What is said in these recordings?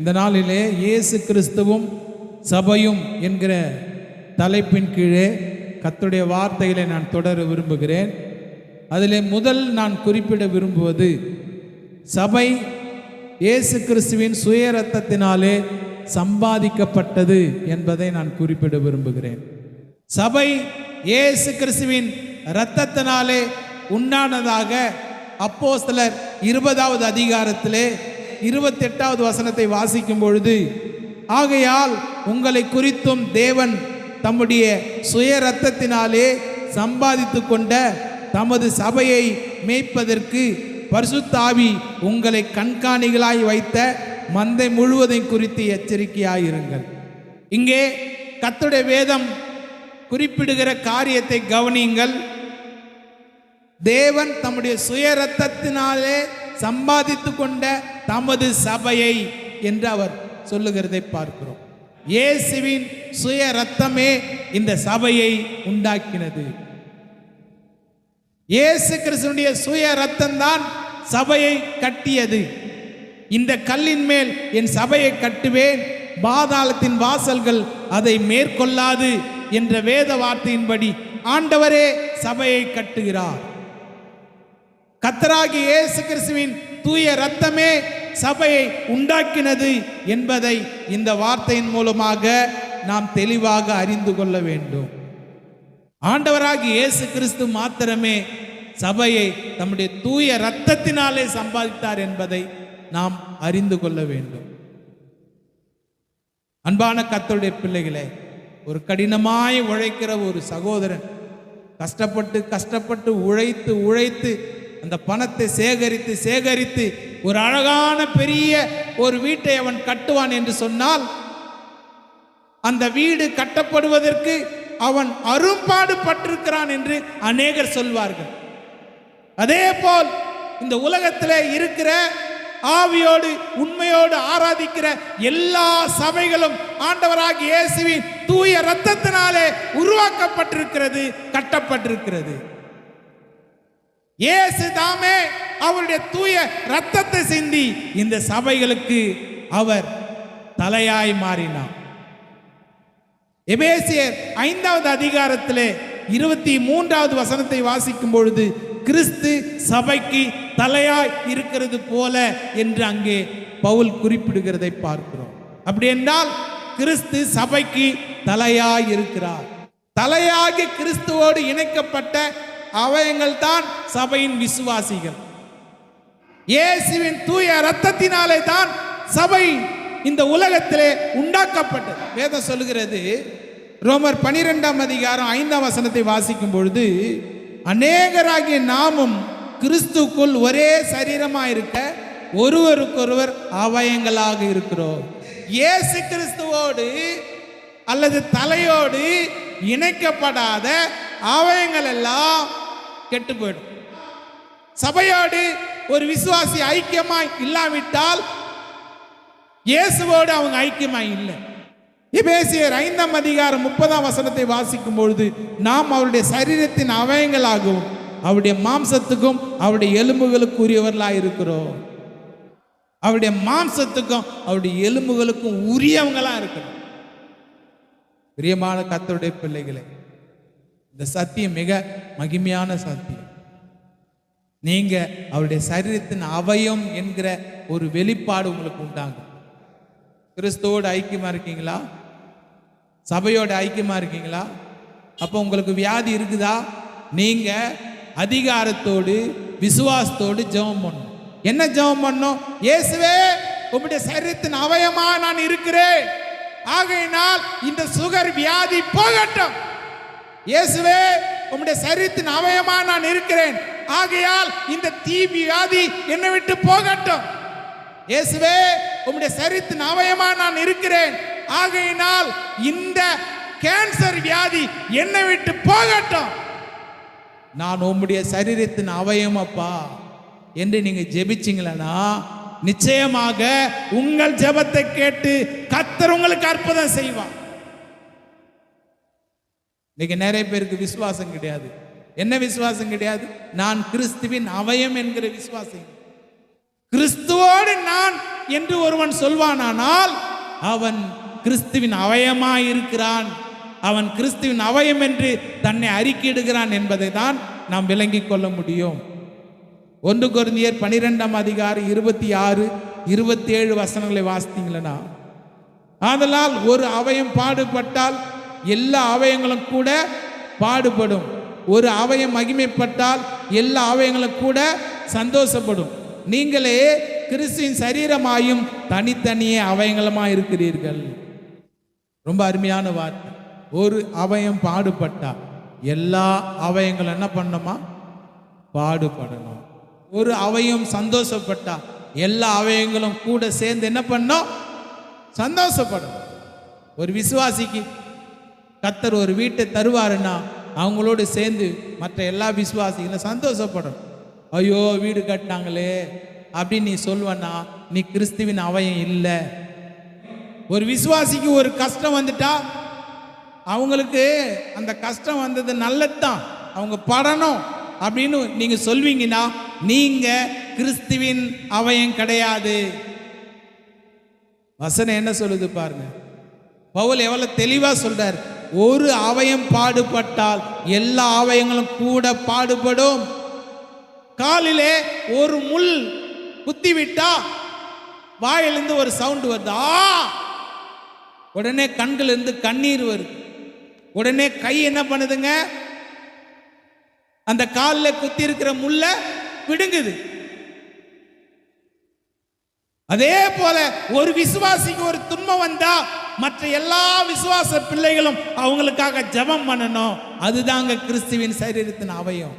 இந்த நாளிலே இயேசு கிறிஸ்துவும் சபையும் என்கிற தலைப்பின் கீழே கத்துடைய வார்த்தைகளை நான் தொடர விரும்புகிறேன். அதிலே முதல் நான் குறிப்பிட விரும்புவது சபை இயேசு கிறிஸ்துவின் சுயரத்தத்தினாலே சம்பாதிக்கப்பட்டது என்பதை நான் குறிப்பிட விரும்புகிறேன். சபை இயேசு கிறிஸ்துவின் இரத்தத்தினாலே உண்டானதாக அப்போஸ்தலர் இருபதாவது அதிகாரத்திலே இருபத்தெட்டாவது வசனத்தை வாசிக்கும் பொழுது ஆகையால் உங்களை குறித்தும் தேவன் தம்முடைய சுய ரத்தத்தினாலே சம்பாதித்து கொண்ட தமது சபையை மேய்ப்பதற்கு பரிசுத்தாவி உங்களை கண்காணிகளாய் வைத்த மந்தை முழுவதையும் குறித்து எச்சரிக்கையாயிருங்கள். இங்கே கத்துடைய வேதம் குறிப்பிடுகிற காரியத்தை கவனியுங்கள். தேவன் தம்முடைய சுய ரத்தத்தினாலே சம்பாதித்து கொண்ட தமது சபையை என்று அவர் சொல்லுகிறதை பார்க்கிறோம். இயேசுவின் சுய ரத்தமே இந்த சபையை உண்டாக்கினது. இயேசு கிறிஸ்துனுடைய சுய ரத்தம்தான் சபையை கட்டியது. இந்த கல்லின் மேல் என் சபையை கட்டுவேன் பாதாளத்தின் வாசல்கள் அதை மேற்கொள்ளாது என்ற வேத வார்த்தையின்படி ஆண்டவரே சபையை கட்டுகிறார். கத்தராகி இயேசு கிறிஸ்துவின் தூய ரத்தமே சபையை உண்டாக்கினது என்பதை இந்த வார்த்தையின் மூலமாக நாம் தெளிவாக அறிந்து கொள்ள வேண்டும். ஆண்டவராகி இயேசு கிறிஸ்து மாத்திரமே சபையை தம்முடைய தூய இரத்தத்தினாலே சம்பாதித்தார் என்பதை நாம் அறிந்து கொள்ள வேண்டும். அன்பான கத்தருடைய பிள்ளைகளே ஒரு கடினமாய் உழைக்கிற ஒரு சகோதரன் கஷ்டப்பட்டு கஷ்டப்பட்டு உழைத்து உழைத்து அந்த பணத்தை சேகரித்து சேகரித்து ஒரு அழகான பெரிய ஒரு வீட்டை அவன் கட்டுவான் என்று சொன்னால் அந்த வீடு கட்டப்படுவதற்கு அவன் அரும்பாடு பட்டிருக்கிறான் என்று அநேகர் சொல்வார்கள். அதே போல் இந்த உலகத்தில் இருக்கிற ஆவியோடு உண்மையோடு ஆராதிக்கிற எல்லா சபைகளும் ஆண்டவராகி இயேசுவின் தூய ரத்தத்தினாலே உருவாக்கப்பட்டிருக்கிறது கட்டப்பட்டிருக்கிறது. இயேசு தாமே அவருடைய தூய ரத்தத்தை சிந்தி இந்த சபைகளுக்கு அவர் தலையாய் மாறினார். எபேசியர் ஐந்தாவது அதிகாரத்திலே இருபத்தி மூன்றாவது வசனத்தை வாசிக்கும் பொழுது கிறிஸ்து சபைக்கு தலையாய் இருக்கிறது போல என்று அங்கே பவுல் குறிப்பிடுகிறதை பார்க்கிறோம். அப்படி என்றால் கிறிஸ்து சபைக்கு தலையாய் இருக்கிறார். தலையாகி கிறிஸ்துவோடு இணைக்கப்பட்ட அவயங்கள் தான் சபையின் விசுவாசிகள். இயேசுவின் தூய ரத்தத்தினாலே தான் சபை இந்த உலகத்திலே உண்டாக்கப்பட்டது. வேதம் சொல்லுகிறது ரோமர் பனிரெண்டாம் அதிகாரம் ஐந்தாம் வசனத்தை வாசிக்கும் பொழுது அநேகராகிய நாமும் கிறிஸ்துக்குள் ஒரே சரீரமாக இருக்க ஒருவருக்கொருவர் அவயங்களாக இருக்கிறோம். இயேசு கிறிஸ்துவோடு அல்லது தலையோடு இணைக்கப்படாத அவயங்கள் எல்லாம் கெட்டு போயிடும் சபையோடு ஒரு விசுவாசி ஐக்கியமாய் இல்லாவிட்டால் இயேசுவோடு அவங்க ஐக்கியமாய் இல்லை. எபேசியர் ஐந்தாம் அதிகாரம் முப்பதாம் வசனத்தை வாசிக்கும் பொழுது நாம் அவருடைய சரீரத்தின் அவயங்களாகவும் அவருடைய மாம்சத்துக்கும் அவருடைய எலும்புகளுக்கு உரியவர்களாக இருக்கிறோம். அவருடைய மாம்சத்துக்கும் அவருடைய எலும்புகளுக்கும் உரியவங்களா இருக்கிறோம். பிரியமான கத்தருடைய பிள்ளைகளை இந்த சத்தியம் மிக மகிமையான சத்தியம். நீங்க அவருடைய சரீரத்தின் அவயம் என்கிற ஒரு வெளிப்பாடு உங்களுக்கு உண்டாகும். கிறிஸ்துவோடு ஐக்கியமா இருக்கீங்களா? சபையோட ஐக்கியமா இருக்கீங்களா? அப்போ உங்களுக்கு வியாதி இருக்குதா? நீங்க அதிகாரத்தோடு விசுவாசத்தோடு ஜெபம் பண்ணணும். என்ன ஜெபம் பண்ணும் இயேசுவே உங்களுடைய சரீரத்தின் அவயமா நான் இருக்கிறேன். ஆகையினால் இந்த சுகர் வியாதி போகட்டும். இயேசுவே உம்முடைய சரித்தின் அவயமா நான் இருக்கிறேன். ஆகையால் இந்த தீ வியாதி என்னை விட்டு போகட்டும். இயேசுவே உம்முடைய சரித்தின் அவயமா நான் இருக்கிறேன். ஆகையினால் இந்த கேன்சர் வியாதி என்னை விட்டு போகட்டும். நான் உம்முடைய சரீரத்தின் அவயம் அப்பா என்று நீங்க ஜெபிச்சீங்களா நிச்சயமாக உங்கள் ஜெபத்தை கேட்டு கத்தர் உங்களுக்கு அற்புதம் செய்வான் இன்னைக்கு நிறைய பேருக்கு விசுவாசம் கிடையாது. என்ன விசுவாசம் கிடையாது? நான் கிறிஸ்துவின் அவயம் என்கிற விசுவாசம். கிறிஸ்துவோடு நான் என்று ஒருவன் சொல்வானானால் அவன் கிறிஸ்துவின் அவயமாய் இருக்கிறான். அவன் கிறிஸ்துவின் அவயம் என்று தன்னை அறிக்கையிடுகிறான் என்பதை தான் நாம் விளங்கிக் கொள்ள முடியும். ஒன்று குருந்தியர் பனிரெண்டாம் அதிகாரம் இருபத்தி ஆறு இருபத்தி ஏழு வசனங்களை வாசித்தீங்களா ஆதலால் ஒரு அவயம் பாடுபட்டால் எல்லா அவயங்களும் கூட பாடுபடும். ஒரு அவயம் மகிமைப்பட்டால் எல்லா அவயங்களும் கூட சந்தோஷப்படும். நீங்களே கிறிஸ்துவின் சரீரமாயும் தனித்தனியே அவயங்களுமாய் இருக்கிறீர்கள். ரொம்ப அருமையான வார்த்தை. ஒரு அவயம் பாடுபட்டா எல்லா அவயங்களும் என்ன பண்ணணுமா பாடுபடணும். ஒரு அவயம் சந்தோஷப்பட்டா எல்லா அவயங்களும் கூட சேர்ந்து என்ன பண்ணோம்? சந்தோஷப்படும் ஒரு விசுவாசிக்கு கத்தர் ஒரு வீட்டை தருவாருன்னா அவங்களோடு சேர்ந்து மற்ற எல்லா விசுவாசிகளும் சந்தோஷப்படும். ஐயோ வீடு கட்டினாங்களே அப்படின்னு நீ சொல்வனா நீ கிறிஸ்துவின் அவயம் இல்லை. ஒரு விசுவாசிக்கு ஒரு கஷ்டம் வந்துட்டா அவங்களுக்கு அந்த கஷ்டம் வந்தது நல்லதுதான். அவங்க படணும் அப்படின்னு நீங்க சொல்வீங்கன்னா நீங்க கிறிஸ்துவின் அவயம் கிடையாது. வசனம் என்ன சொல்லுது பாருங்க. பவுல் எவ்வளவு தெளிவா சொல்கிறார் ஒரு அவயம் பாடுபட்டால் எல்லா அவயங்களும் கூட பாடுபடும். காலிலே ஒரு முள் குத்திவிட்டா வாயிலிருந்து ஒரு சவுண்டு வருது. ஆ! உடனே கண்கள் இருந்து கண்ணீர் வருது. உடனே கை என்ன பண்ணுதுங்க? அந்த காலில் குத்தி இருக்கிற முள்ள பிடுங்குது. அதே போல ஒரு விசுவாசிக்கு ஒரு துன்பம் வந்தா மற்ற எல்லா விசுவாச பிள்ளைகளும் அவங்களுக்காக ஜெபம் பண்ணணும். அதுதாங்க கிறிஸ்துவின் சரீரத்தின் அவயம்.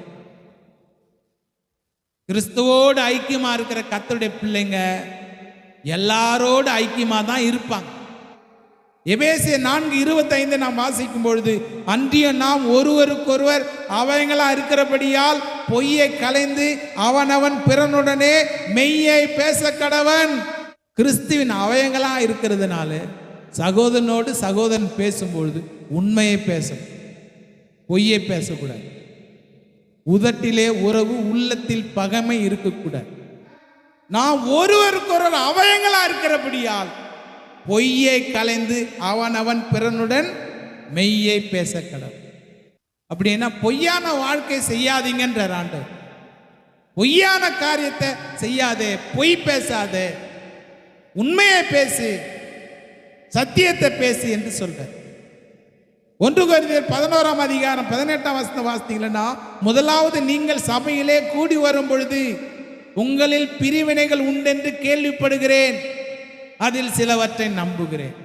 கிறிஸ்துவோடு ஐக்கியமா இருக்கிற கத்தருடைய பிள்ளைங்க எல்லாரோடு ஐக்கியமா தான் இருப்பாங்க. எபேசிய நான்கு இருபத்தைந்து நாம் வாசிக்கும் பொழுது அன்றியும் நாம் ஒருவருக்கொருவர் அவங்களா இருக்கிறபடியால் பொய்யை கலைந்து அவனவன் பிறனுடனே மெய்யை பேச கடவன் கிறிஸ்துவின் அவயங்களா இருக்கிறதுனால சகோதரனோடு சகோதரன் பேசும்பொழுது உண்மையை பேசும் பொய்யை பேசக்கூடாது. உதட்டிலே உறவு உள்ளத்தில் பகைமை இருக்கக்கூடாது. நாம் ஒருவருக்கொருவர் அவயங்களா இருக்கிறபடியால் பொய்யை கலைந்து அவனவன் பிறனுடன் மெய்யை பேச கடவுள் அப்படின்னா பொய்யான வாழ்க்கை செய்யாதீங்கன்ற ஆண்டவர். பொய்யான காரியத்தை செய்யாதே பொய் பேசாதே. உண்மையை பேசு. சத்தியத்தை பேசு என்று சொல்றார். ஒன்று கொரிந்தியர் பதினோராம் அதிகாரம் பதினெட்டாம் வசனம் வாசித்தீங்கன்னா முதலாவது நீங்கள் சபையிலே கூடி வரும் பொழுது உங்களில் பிரிவினைகள் உண்டென்று கேள்விப்படுகிறேன். அதில் சிலவற்றை நம்புகிறேன்.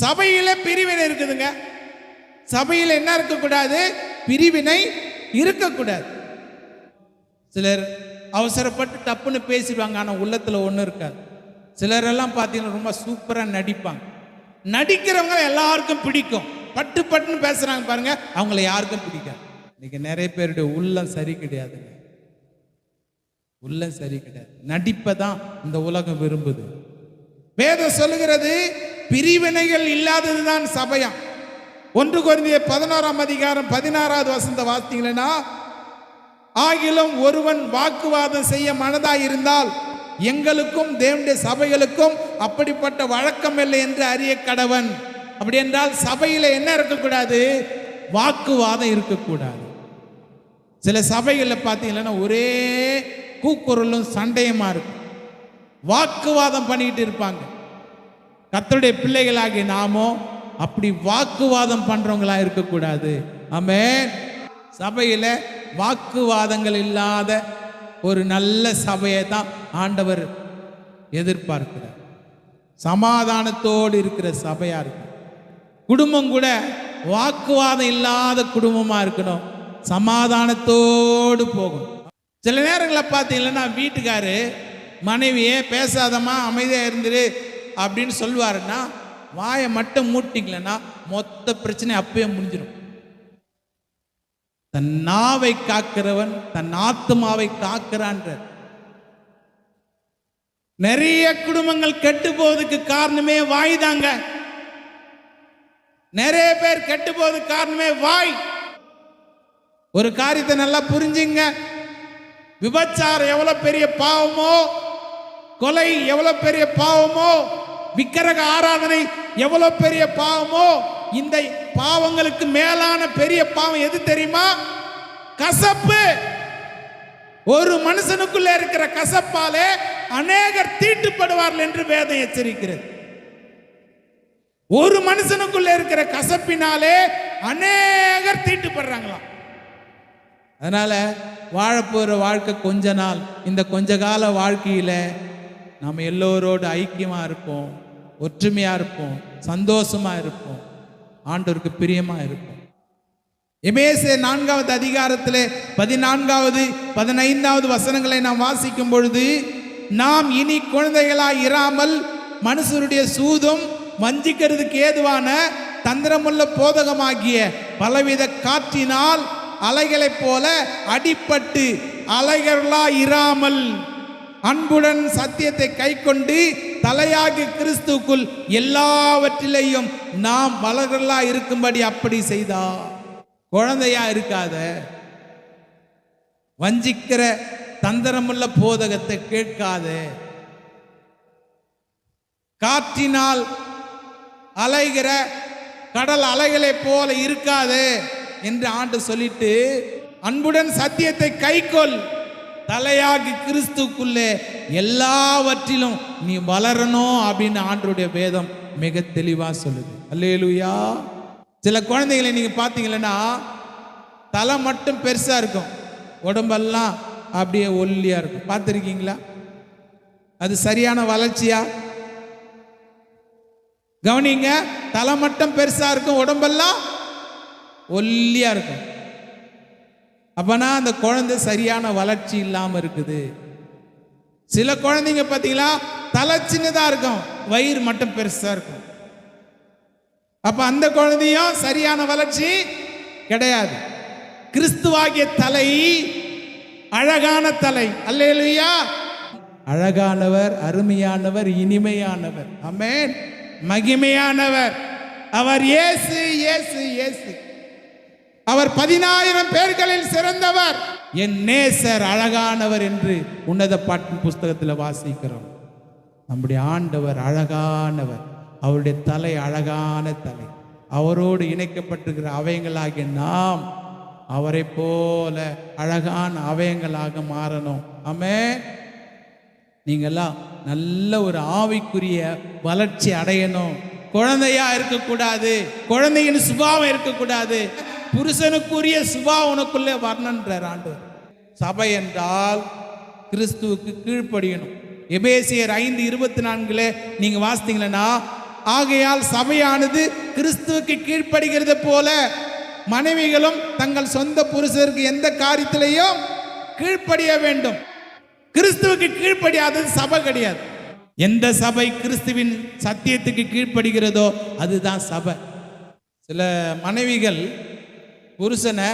சபையில பிரிவினை இருக்குதுங்க. சபையில் என்ன இருக்கக்கூடாது? பிரிவினை இருக்கக்கூடாது. சிலர் அவசரப்பட்டு டப்புன்னு பேசிடுவாங்க ஆனால் உள்ளத்தில் ஒன்றும் இருக்காது. சிலரெல்லாம் பார்த்தீங்கன்னா ரொம்ப சூப்பராக நடிப்பாங்க. நடிக்கிறவங்க எல்லாருக்கும் பிடிக்கும். பட்டு பட்டுன்னு பேசுகிறாங்க பாருங்க அவங்கள யாருக்கும் பிடிக்காது. இன்னைக்கு நிறைய பேருடைய உள்ளம் சரி கிடையாதுங்க உள்ளம் சரி கிடையாது. நடிப்பை தான் இந்த உலகம் விரும்புது. வேதம் சொல்லுகிறது பிரிவினைகள் இல்லாததுதான் சபையம். ஒன்று குறைந்த பதினாறாம் அதிகாரம் பதினாறாவது வசந்த வாசித்தீங்களா ஆகிலும் ஒருவன் வாக்குவாதம் செய்ய மனதாக இருந்தால் எங்களுக்கும் தேவனுடைய சபைகளுக்கும் அப்படிப்பட்ட வழக்கம் இல்லை என்று அறிய கடவன். அப்படி என்றால் சபையில் என்ன இருக்கக்கூடாது? வாக்குவாதம் இருக்கக்கூடாது. சில சபைகளில் பார்த்தீங்கன்னா ஒரே கூக்குரலும் சண்டையுமா இருக்கும். வாக்குவாதம் பண்ணிக்கிட்டு இருப்பாங்க. கத்தருடைய பிள்ளைகளாகி நாமோ அப்படி வாக்குவாதம் பண்றவங்களா இருக்கக்கூடாது. ஆமே சபையில வாக்குவாதங்கள் இல்லாத ஒரு நல்ல சபையை தான் ஆண்டவர் எதிர்பார்க்கிறார். சமாதானத்தோடு இருக்கிற சபையாக இருக்கும். குடும்பம் கூட வாக்குவாதம் இல்லாத குடும்பமாக இருக்கணும். சமாதானத்தோடு போகணும். சில நேரங்களில் பார்த்தீங்கன்னா வீட்டுக்காரு மனைவியே பேசாதமா அமைதியாக இருந்துரு அப்படின்னு சொல்லுவாருன்னா வாயை மட்டும் மூட்டிக்கலன்னா மொத்த பிரச்சனை அப்பயே முடிஞ்சிடும் தன் நாவை காக்கிறவன் தன் ஆத்மாவை காக்கிறான்ற. நிறைய குடும்பங்கள் கெட்டு போவதுக்கு காரணமே வாய் தாங்க. நிறைய பேர் கெட்டு போவதுக்கு காரணமே வாய். ஒரு காரியத்தை நல்லா புரிஞ்சுங்க. விபச்சாரம் எவ்வளவு பெரிய பாவமோ கொலை எவ்வளவு பெரிய பாவமோ விக்கிரக ஆராதனை எவ்வளவு பெரிய பாவமோ இந்த பாவங்களுக்கு மேலான பெரிய பாவம் எது தெரியுமா? கசப்பு. ஒரு மனுஷனுக்குள்ள இருக்கிற கசப்பாலே அநேகர் தீட்டுப்படுவார்கள் என்று வேதம் எச்சரிக்கிறது. ஒரு மனுஷனுக்குள்ள இருக்கிற கசப்பினாலே அநேகர் தீட்டுப்படுறாங்களாம். அதனால வாழப்போகிற வாழ்க்கை கொஞ்ச நாள். இந்த கொஞ்ச கால வாழ்க்கையில நாம் எல்லோரோடு ஐக்கியமா இருப்போம் ஒற்றுமையா இருப்போம் சந்தோஷமா இருப்போம். ஆண்டவருக்கு பிரியமா இருக்கும். எமேசே நான்காவது அதிகாரத்தில் பதினான்காவது பதினைந்தாவது வசனங்களை நாம் வாசிக்கும் பொழுது நாம் இனி குழந்தைகளாய் இராமல் மனுஷருடைய சூதும் வஞ்சிக்கிறதுக்கு ஏதுவான தந்திரமுள்ள போதகமாகிய பலவித காற்றினால் அலைகளைப் போல அடிப்பட்டு அலைகளா இராமல் அன்புடன் சத்தியத்தை கைக்கொண்டு தலையாகி கிறிஸ்துக்குள் எல்லாவற்றிலையும் நாம் மலர்களா இருக்கும்படி அப்படி செய்தா குழந்தையா இருக்காத. வஞ்சிக்கிற தந்திரமுள்ள போதகத்தை கேட்காத. காற்றினால் அலைகிற கடல் அலைகளைப் போல இருக்காதே என்று ஆண்டு சொல்லிட்டு அன்புடன் சத்தியத்தை கைக்கொள். தலையாகி கிறிஸ்துக்குள்ளே எல்லாவற்றிலும் நீ வளரணும் அப்படின்னு ஆண்டருடைய வேதம் மிக தெளிவாக சொல்லுது. அல்லேலுயா. சில குழந்தைகளை நீங்கள் பார்த்தீங்கன்னா தலை மட்டும் பெருசாக இருக்கும். உடம்பெல்லாம் அப்படியே ஒல்லியாக இருக்கும். பார்த்துருக்கீங்களா? அது சரியான வளர்ச்சியா? கவனிங்க தலை மட்டும் பெருசாக இருக்கும் உடம்பெல்லாம் ஒல்லியாக இருக்கும். அப்பனா அந்த குழந்தை சரியான வளர்ச்சி இல்லாம இருக்குது. சில குழந்தைங்க பார்த்தீங்களா தலை சின்னதாக இருக்கும் வயிறு மட்டும் பெருசா இருக்கும். அப்ப அந்த குழந்தையும் சரியான வளர்ச்சி கிடையாது. கிறிஸ்துவாகிய தலை அழகான தலை அல்லேலூயா. அழகானவர் அருமையானவர் இனிமையானவர். அமேன் மகிமையானவர். அவர் இயேசு இயேசு இயேசு. அவர் பதினாயிரம் பேர்களில் சிறந்தவர் என் நேசர் அழகானவர் என்று உன்னத பாட்டு புஸ்தகத்தில் வாசிக்கிறோம். நம்முடைய ஆண்டவர் அழகானவர். அவருடைய தலை அழகான தலை. அவரோடு இணைக்கப்பட்டிருக்கிற அவயங்களாகிய நாம் அவரை போல அழகான அவயங்களாக மாறணும். ஆமே நீங்கெல்லாம் நல்ல ஒரு ஆவிக்குரிய வளர்ச்சி அடையணும். குழந்தையா இருக்கக்கூடாது. குழந்தையின் சுபாவம் இருக்கக்கூடாது. புருஷனுக்குரிய சுபா உனக்குள்ளே வரணுன்றார் ஆண்டவர். சபை என்றால் கிறிஸ்துவுக்கு கீழ்ப்படியணும். எபேசியர் ஐந்து இருபத்தி நான்குல நீங்க வாசித்தீங்களன்னா ஆகையால் சபையானது கிறிஸ்துவுக்கு கீழ்ப்படுகிறது போல மனைவிகளும் தங்கள் சொந்த புருஷருக்கு எந்த காரியத்திலையும் கீழ்ப்படிய வேண்டும். கிறிஸ்துவுக்கு கீழ்ப்படியாதது சபை கிடையாது. எந்த சபை கிறிஸ்துவின் சத்தியத்துக்கு கீழ்ப்படுகிறதோ அதுதான் சபை. சில மனைவிகள் புருஷனை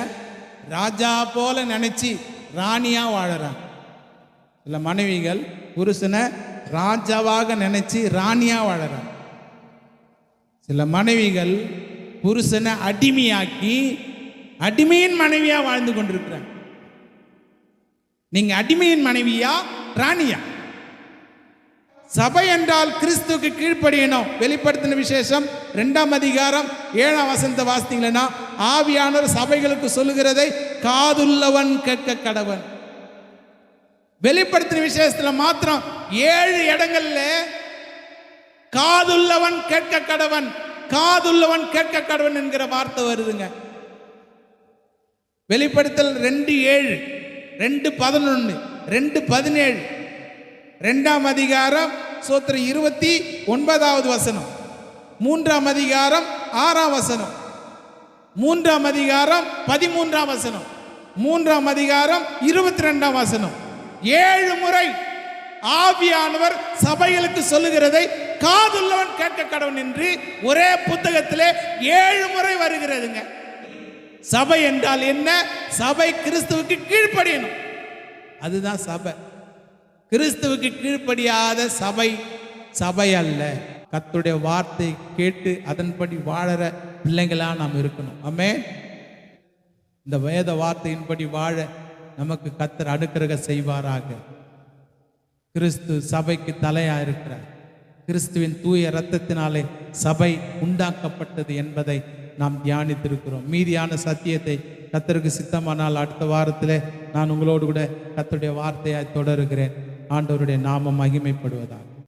ராஜா போல நினச்சி ராணியா வாழறாங்க சில மனைவிகள் புருஷனை ராஜாவாக நினச்சி ராணியா வாழறாங்க சில மனைவிகள் புருஷனை அடிமையாக்கி அடிமையின் மனைவியா வாழ்ந்து கொண்டிருக்கிறாங்க. நீங்க அடிமையின் மனைவியா ராணியா? சபை என்றால் கிறிஸ்துவுக்கு கீழ்ப்படியணும். வெளிப்படுத்தின விசேஷம் ரெண்டாம் அதிகாரம் ஏழாம் வசந்த வாசித்தீங்கன்னா ஆவியானவர் சபைகளுக்கு சொல்லுகிறதை காதுள்ளவன் கேட்க கடவன். வெளிப்படுத்தின விசேஷத்துல மாத்திரம் ஏழு இடங்கள்ல காதுள்ளவன் கேட்க கடவன் காதுள்ளவன் கேட்க கடவன் என்கிற வார்த்தை வருதுங்க. வெளிப்படுத்தல் ரெண்டு ஏழு ரெண்டு பதினொன்று ரெண்டு பதினேழு. ரெண்டாம் அதிகாரம் சோத்திரம் இருபத்தி ஒன்பதாவது வசனம். மூன்றாம் அதிகாரம் ஆறாம் வசனம். மூன்றாம் அதிகாரம் பதிமூன்றாம் வசனம். மூன்றாம் அதிகாரம் இருபத்தி ரெண்டாம் வசனம். ஏழு முறை ஆவியானவர் சபைகளுக்கு சொல்லுகிறதை காதுள்ளவன் கேட்க கடவுள் என்று ஒரே புத்தகத்திலே ஏழு முறை வருகிறதுங்க. சபை என்றால் என்ன? சபை கிறிஸ்துவுக்கு கீழ்ப்படியணும். அதுதான் சபை. கிறிஸ்துவுக்கு கீழ்ப்படியாத சபை சபை அல்ல. கத்துடைய வார்த்தை கேட்டு அதன்படி வாழற பிள்ளைங்களா நாம் இருக்கணும். ஆமே இந்த வேத வார்த்தையின்படி வாழ நமக்கு கத்தர் அனுக்கிரக செய்வாராக. கிறிஸ்து சபைக்கு தலையா இருக்கிறார். கிறிஸ்துவின் தூய இரத்தத்தினாலே சபை உண்டாக்கப்பட்டது என்பதை நாம் தியானித்திருக்கிறோம். மீதியான சத்தியத்தை கத்தருக்கு சித்தமானால் அடுத்த வாரத்தில் நான் உங்களோடு கூட கத்தருடைய வார்த்தையாய் தொடருகிறேன். ஆண்டவருடைய நாமம் மகிமைப்படுவதாக.